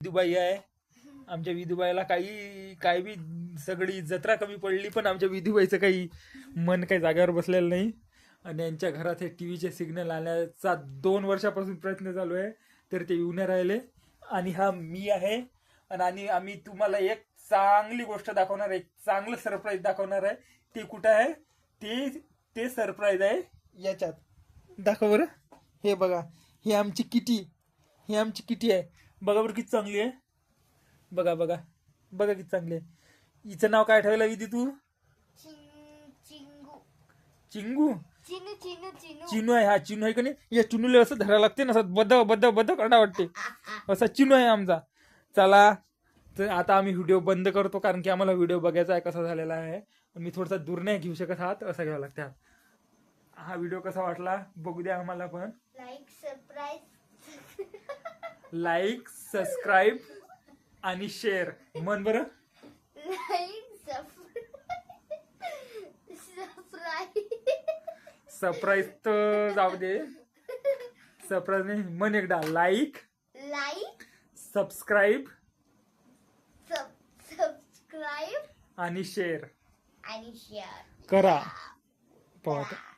विधुबाई आहे. आमच्या विधुबाईला काही काही बी सगळी जत्रा कमी पडली पण आमच्या विधुबाईचं काही मन काही जागेवर बसलेलं नाही. आणि यांच्या घरात हे टी व्हीचे सिग्नल आणण्याचा दोन वर्षापासून प्रयत्न चालू आहे तर ते येऊन राहिले. आणि हा मी आहे. आणि आणि आम्ही तुम्हाला एक चांगली गोष्ट दाखवणार आहे एक चांगलं सरप्राईज दाखवणार आहे. ते कुठं आहे? ते ते सरप्राईज आहे याच्यात. दाखव बरं. हे बघा हे आमची किटी ही आमची किटी आहे. बघा बरं किती चांगली आहे. बघा बघा. बघा किती चांगली आहे. हिचं नाव काय ठेवलं विधी तू? चिंगू. चिंगू चिनू चिनू चिनू. चिनू आहे हा चिनू आहे का नाही? या चिनूला असं धरायला लागते ना असं बद्द बद्द बद्द करणं वाटते. असा चिनू आहे आमचा. चला तर आता आम्ही व्हिडिओ बंद करतो कारण की आम्हाला व्हिडिओ बघायचा आहे कसा झालेला आहे. मी थोडासा दूर नाही घेऊ शकत हात असा घ्यावा लागते. हा व्हिडिओ कसा वाटला बघू द्या आम्हाला पण. लाईक सबस्क्राईब आणि शेअर. मन बरं. सरप्राईज तर जाऊ दे. सरप्राईज नाही मन एकदा. लाईक लाईक सबस्क्राईब सबस्क्राईब आणि शेअर. आणि शेअर. करा. पाहता